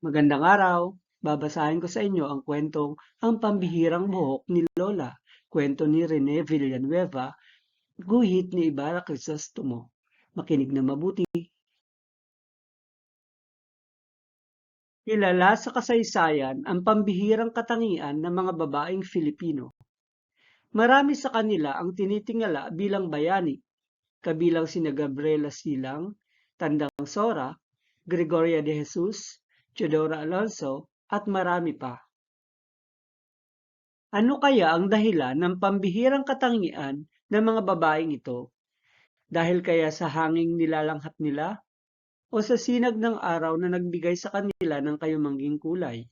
Magandang araw. Babasahin ko sa inyo ang kwentong Ang Pambihirang Buhok ni Lola. Kwento ni Rene Villanueva, guhit ni Ibarra Crisostomo. Makinig na mabuti. Kilala sa kasaysayan ang pambihirang katangian ng mga babaeng Filipino. Marami sa kanila ang tinitingala bilang bayani, kabilang sina Gabriela Silang, Tandang Sora, Gregoria de Jesus, Teodora Alonso, at marami pa. Ano kaya ang dahilan ng pambihirang katangian ng mga babaeng ito? Dahil kaya sa hanging nilalanghat nila? O sa sinag ng araw na nagbigay sa kanila ng kayumangging kulay?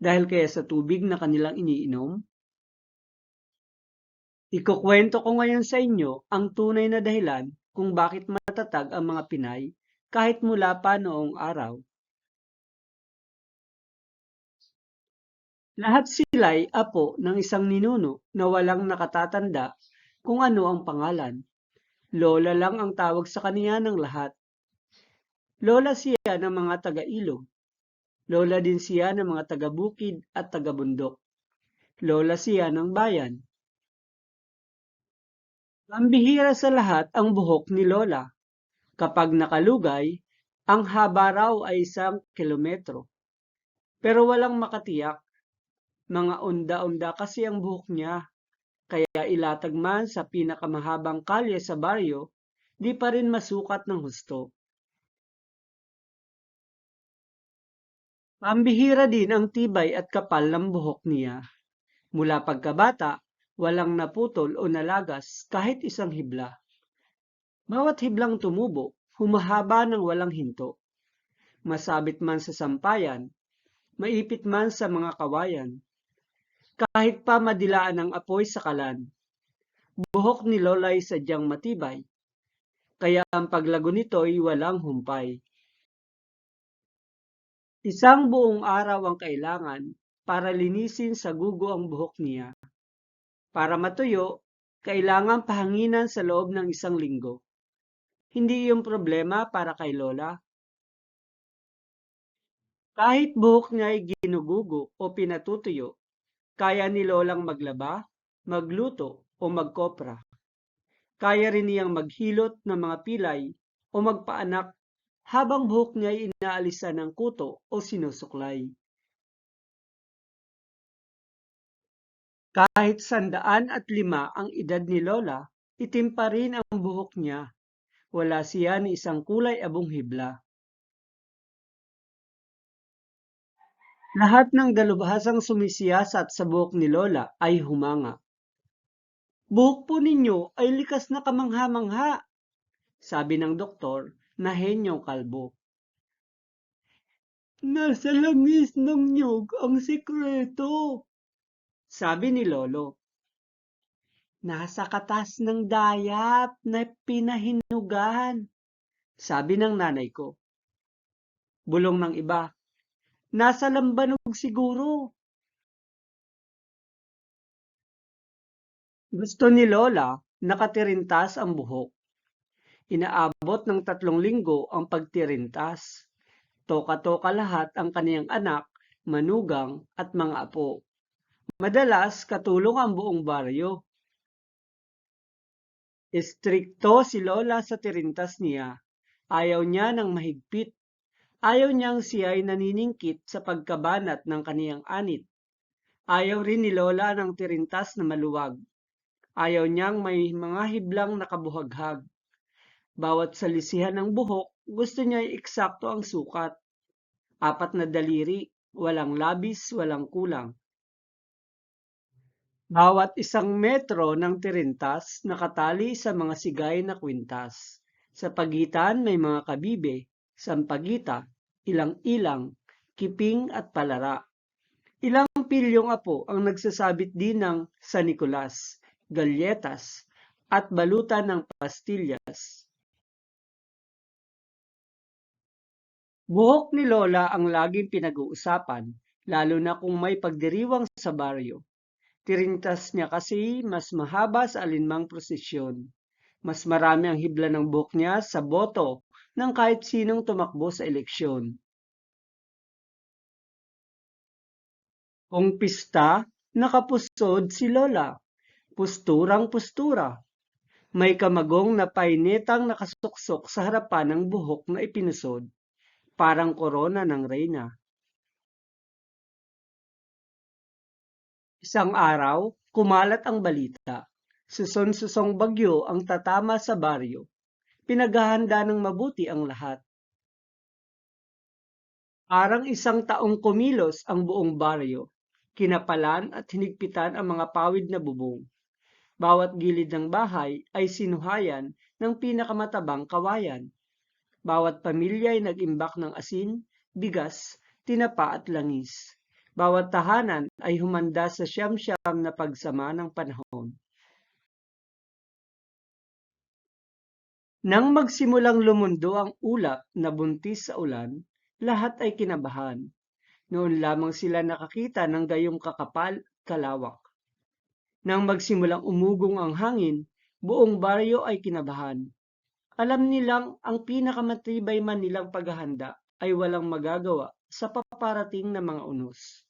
Dahil kaya sa tubig na kanilang iniinom? Ikukwento ko ngayon sa inyo ang tunay na dahilan kung bakit matatag ang mga Pinay kahit mula pa noong araw. Lahat sila'y apo ng isang ninuno na walang nakatatanda kung ano ang pangalan. Lola lang ang tawag sa kaniya ng lahat. Lola siya ng mga taga-ilog. Lola din siya ng mga taga-bukid at taga-bundok. Lola siya ng bayan. Pambihira sa lahat ang buhok ni Lola. Kapag nakalugay, ang haba raw ay isang kilometro. Pero walang makatiyak. Mga onda-onda kasi ang buhok niya. Kaya ilatag man sa pinakamahabang kalye sa baryo, di pa rin masukat ng husto. Pambihira din ang tibay at kapal ng buhok niya. Mula pagkabata, walang naputol o nalagas kahit isang hibla. Bawat hiblang tumubo, humahaba ng walang hinto. Masabit man sa sampayan, maipit man sa mga kawayan. Kahit pa madilaan ng apoy sa kalan, buhok ni Lola ay sadyang matibay, kaya ang paglago nito ay walang humpay. Isang buong araw ang kailangan para linisin sa gugo ang buhok niya. Para matuyo, kailangan pahanginan sa loob ng isang linggo. Hindi yung problema para kay Lola. Kahit buhok niya ay ginugugo o pinatutuyo, kaya ni Lolang maglaba, magluto o magkopra. Kaya rin niyang maghilot ng mga pilay o magpaanak habang buhok niya ay inaalisan ng kuto o sinusuklay. Kahit sandaan at lima ang edad ni Lola, itim pa rin ang buhok niya. Wala siya ni isang kulay abong hibla. Lahat ng dalubhasang sumisiyasat sa buhok ni Lola ay humanga. Buhok po ninyo ay likas na kamangha-mangha, sabi ng doktor na henyong kalbo. Nasa langis ng nyug ang sikreto, sabi ni Lolo. Nasa katas ng dayap na pinahinugan, sabi ng nanay ko. Bulong ng iba, nasa lambanog siguro. Gusto ni Lola nakatirintas ang buhok. Inaabot ng tatlong linggo ang pagtirintas. Toka-toka lahat ang kaniyang anak, manugang at mga apo. Madalas katulong ang buong baryo. Istrikto si Lola sa tirintas niya. Ayaw niya ng mahigpit. Ayaw niyang siya ay naniningkit sa pagkabanat ng kaniyang anit. Ayaw rin ni Lola ng tirintas na maluwag. Ayaw niyang may mga hiblang nakabuhaghag. Bawat salisihan ng buhok, gusto niya ay eksakto ang sukat. Apat na daliri, walang labis, walang kulang. Bawat isang metro ng tirintas nakatali sa mga sigay na kwintas. Sa pagitan may mga kabibe, sampagita, ilang-ilang, kiping at palara. Ilang pilyong apo ang nagsasabit din ng San Nicolas, galyetas, at balutan ng pastillas. Buhok ni Lola ang laging pinag-uusapan, lalo na kung may pagdiriwang sa baryo. Tirintas niya kasi mas mahaba sa alinmang prosesyon. Mas marami ang hibla ng buhok niya sa boto ng kahit sinong tumakbo sa eleksyon. Kung pista, nakapusod si Lola. Pusturang pustura. May kamagong na painetang nakasuksok sa harapan ng buhok na ipinusod. Parang korona ng reyna. Isang araw, kumalat ang balita. Suson-susong bagyo ang tatama sa baryo. Pinaghahanda ng mabuti ang lahat. Parang isang taong kumilos ang buong baryo. Kinapalan at hinigpitan ang mga pawid na bubong. Bawat gilid ng bahay ay sinuhayan ng pinakamatabang kawayan. Bawat pamilya ay nag-imbak ng asin, bigas, tinapa at langis. Bawat tahanan ay humanda sa siyam-siyam na pagsama ng panahon. Nang magsimulang lumundo ang ulap na buntis sa ulan, lahat ay kinabahan. Noon lamang sila nakakita ng gayong kakapal, kalawak. Nang magsimulang umugong ang hangin, buong baryo ay kinabahan. Alam nilang ang pinakamatibay man nilang paghahanda ay walang magagawa sa paparating na mga unos.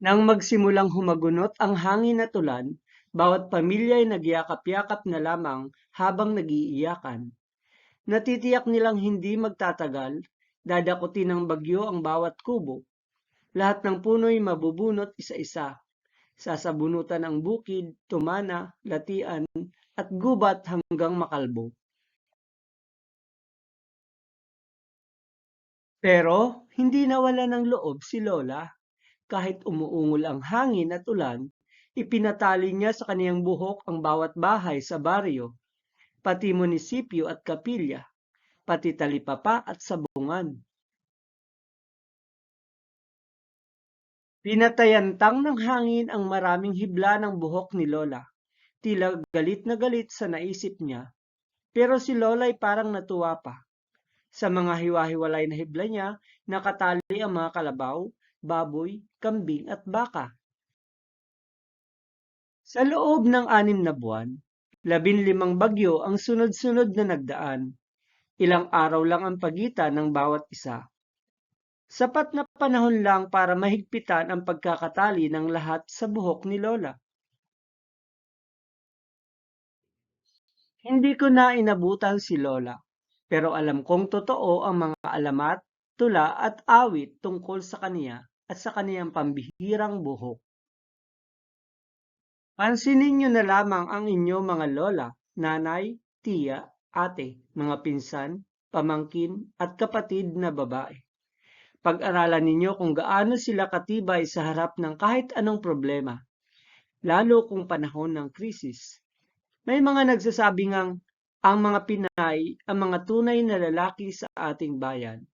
Nang magsimulang humagunot ang hangin at ulan, bawat pamilya ay nagyakap-yakap na lamang habang nagiiyakan. Natitiyak nilang hindi magtatagal, dadakutin ng bagyo ang bawat kubo. Lahat ng puno'y mabubunot isa-isa. Sasabunutan ang bukid, tumana, latian, at gubat hanggang makalbo. Pero hindi nawala ng loob si Lola. Kahit umuungol ang hangin at ulan, ipinatali niya sa kaniyang buhok ang bawat bahay sa baryo, pati munisipyo at kapilya, pati talipapa at sabungan. Pinatayantang ng hangin ang maraming hibla ng buhok ni Lola. Tila galit na galit sa naisip niya. Pero si Lola ay parang natuwa pa. Sa mga hiwa-hiwalay na hibla niya, nakatali ang mga kalabaw, baboy, kambing at baka. Sa loob ng anim na buwan, labinlimang bagyo ang sunod-sunod na nagdaan. Ilang araw lang ang pagitan ng bawat isa. Sapat na panahon lang para mahigpitan ang pagkakatali ng lahat sa buhok ni Lola. Hindi ko na inabutan si Lola, pero alam kong totoo ang mga alamat, tula at awit tungkol sa kaniya at sa kaniyang pambihirang buhok. Pansinin niyo na lamang ang inyong mga lola, nanay, tiya, ate, mga pinsan, pamangkin at kapatid na babae. Pag-aralan ninyo kung gaano sila katibay sa harap ng kahit anong problema, lalo kung panahon ng krisis. May mga nagsasabi ngang ang mga Pinay ang mga tunay na lalaki sa ating bayan.